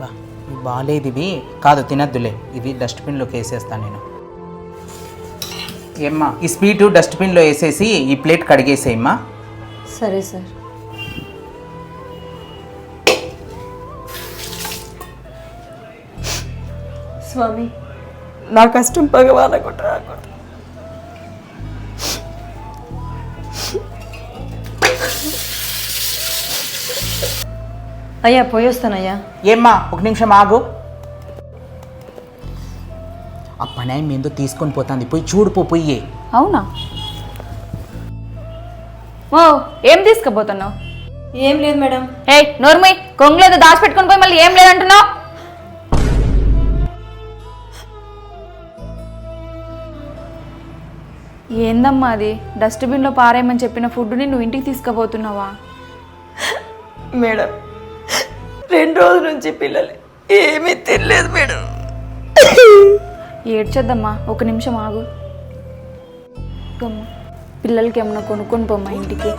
బా బాగాలేదు ఇవి కాదు తినద్దులే. ఇవి డస్ట్బిన్లోకి వేసేస్తాను నేను. ఏమ్మా ఈ స్వీటు డస్ట్బిన్లో వేసేసి ఈ ప్లేట్ కడిగేసేయమ్మా. సరే సార్. స్వామి నా కష్టం పగవాలకుంటా రాకూడదు. అయ్యా పోయొస్తానయ్యా ఏమ్మా ఒక నిమిషం ఆగు. ఆ పని ఆయన ఏందో తీసుకొని పోతుంది. పోయి చూడు పో పొయ్యి అవునా? ఓ ఏం తీసుకుపోతున్నావు? ఏం లేదు మేడం. ఏ నోర్మి కొంగులేదో దాచిపెట్టుకొని పోయి మళ్ళీ ఏం లేదంటున్నావు? ఏందమ్మా అది? డస్ట్బిన్లో పారేయమని చెప్పిన ఫుడ్ని నువ్వు ఇంటికి తీసుకుపోతున్నావా? మేడం రెండు రోజుల నుంచి పిల్లలు. ఏమీ తినలేదు మేడం. ఏడ్చొద్దమ్మా ఒక నిమిషం ఆగు. పిల్లలకి ఏమన్నా కొనుక్కొని పోమ్మా ఇంటికి.